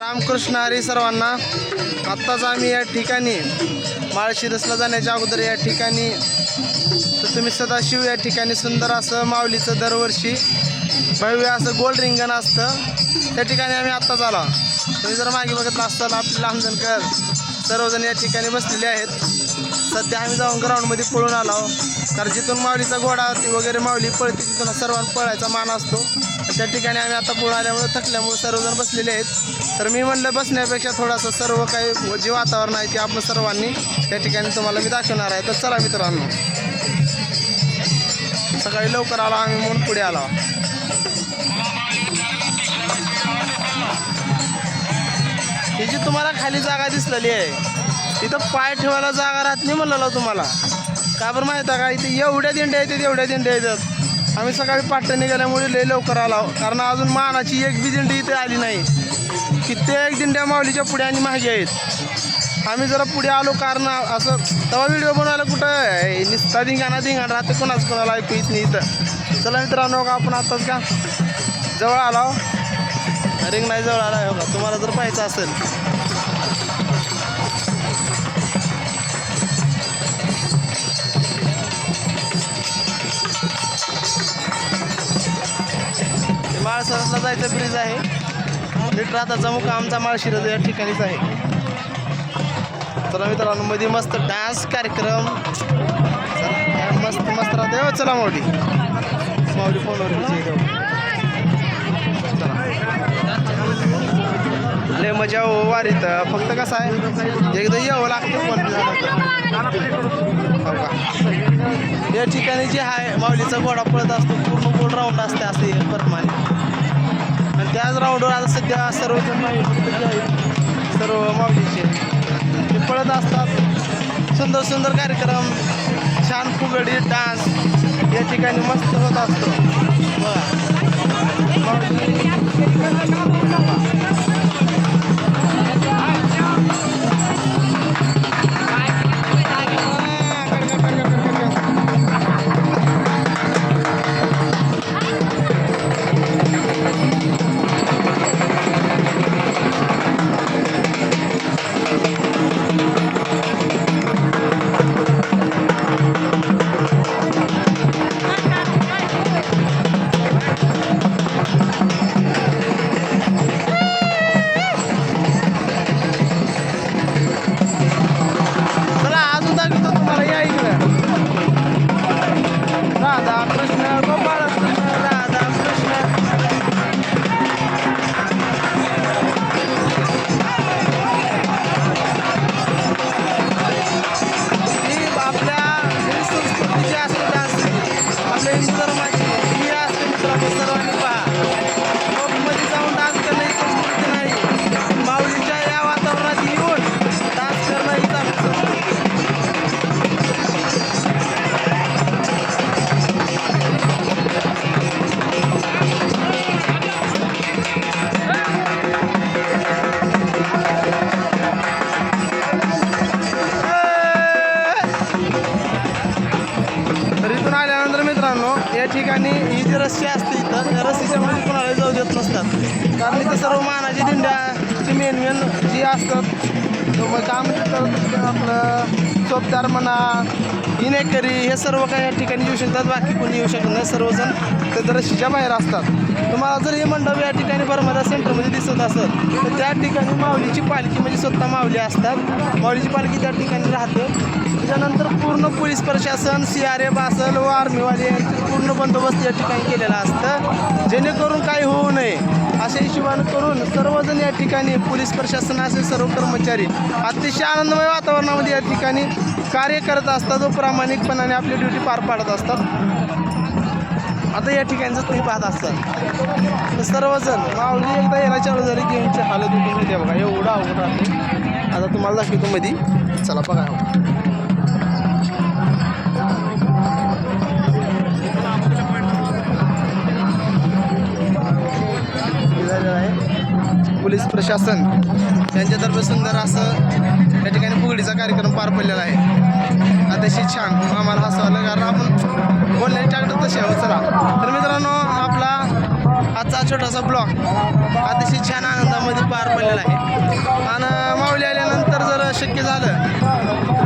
रामकृष्ण हरी सर्वांना. आत्ताच आम्ही या ठिकाणी माळशिरसला जाण्याच्या अगोदर या ठिकाणी तर तुम्ही सदाशिव या ठिकाणी सुंदर असं माऊलीचं दरवर्षी भव्य असं गोल्ड रिंगण असतं. त्या ठिकाणी आम्ही आत्ताच आलो. तुम्ही जर मागे बघितलं असताल आपले लहानजणकर सर्वजण या ठिकाणी बसलेले आहेत. सध्या आम्ही जाऊन ग्राउंडमध्ये पळून आलो कारण जिथून माऊलीचा घोडा वगैरे माऊली पळते तिथून सर्वांना पळायचा मान असतो. त्या ठिकाणी आम्ही आता पुढं आल्यामुळे थकल्यामुळे सर्वजण बसलेले आहेत. तर मी म्हणलं बसण्यापेक्षा थोडंसं सर्व काही जे वातावरण आहे ते आपण सर्वांनी त्या ठिकाणी तुम्हाला मी दाखवणार आहे. तर चला मित्रांनो. सकाळी लवकर आला आम्ही म्हणून पुढे आला. ही जी तुम्हाला खाली जागा दिसलेली आहे तिथं पाय ठेवायला जागा राहत नाही म्हणलं तुम्हाला. का बरं माहिती आहे का? इथे एवढ्या दिंड्या येतात एवढ्या दिंड्या येतात. आम्ही सकाळी पाठ निघाल्यामुळे लय लवकर आलो कारण अजून मानाची एक बी दिंडी इथे आली नाही. कित्येक दिंड्या माऊलीच्या पुढे आणि मागे आहेत. आम्ही जरा पुढे आलो कारण असं तेव्हा व्हिडिओ बनवायला कुठं? निस्ता धिंगाणा धिंगाणा राहते कोणाच कोणाला ऐकू येत नाही इथं. चला मित्रांनो का आपण आताच का? जवळ आलो हो. रिंग नाही जवळ आला हो का तुम्हाला जर पाहायचं असेल. माळसरसला जायचं ब्रिज आहे. नीट राहताचा मुका आमचा माळशिरज या ठिकाणीच आहे. चला मित्रांनो मध्ये मस्त डान्स कार्यक्रम. मस्त मस्त राहते. हो चला मावडी माऊली फोनवर लय मजा हो वारीत फक्त कसं आहे एकदा यावं लागतं पण हो या ठिकाणी जे आहे माऊलीचा घोडा पळत असतो राऊंड असते असे प्रमाणे. आणि त्याच राऊंडवर आता सध्या सर्वजण सर्व माऊलीचे. ते पळत असतात. सुंदर सुंदर कार्यक्रम. छान फुगडी डान्स. या ठिकाणी मस्त होत असतो. बघा. ठिकाणी ही जी रस्सी असते इथं त्या रस्सीच्या मध्ये कोणाला जाऊ देत नसतात. कारण इथं सर्व मानाची दिंड्या मेन मेन जी असतात मग काम तिथं आपलं चोपदार म्हणा इनेकरी हे सर्व काही या ठिकाणी येऊ शकतात. बाकी कोणी येऊ शकत नाही. सर्वजण ते रस्सीच्या बाहेर असतात. तुम्हाला जर हे मंडप या ठिकाणी बरमदा सेंटरमध्ये दिसत असेल तर त्या ठिकाणी माऊलीची पालखी म्हणजे स्वतः माऊली असतात. माऊलीची पालखी त्या ठिकाणी राहते. त्याच्यानंतर पूर्ण पोलीस प्रशासन सी आर एफ असेल व आर्मीवाले यांचे पूर्ण बंदोबस्त या ठिकाणी केलेला असतं. जेणेकरून काही होऊ नये करून सर्वजण या ठिकाणी पोलीस प्रशासन असे सर्व कर्मचारी अतिशय आनंदमय वातावरणामध्ये या ठिकाणी कार्य करत असतात व प्रामाणिकपणाने आपली ड्युटी पार पाडत असतात. आता या ठिकाणचं तुम्ही पाहत असतात. तर सर्वजण माऊली एकदा यायला चालू झाली की यांची हालत उठून होते बघा. एवढं अवघड आता तुम्हाला दाखवतो मध्ये चला बघा. झालेलं आहे. पोलीस प्रशासन यांच्यातर्फे सुंदर असं या ठिकाणी फुगडीचा कार्यक्रम पार पडलेला आहे. अतिशय छान. आम्हाला हसं आलं कारण आपण बोलण्याची टाकलं तसे हो चला. तर मित्रांनो आपला आजचा छोटासा ब्लॉग अतिशय छान आनंदामध्ये पार पडलेला आहे. आणि माऊली आल्यानंतर जर शक्य झालं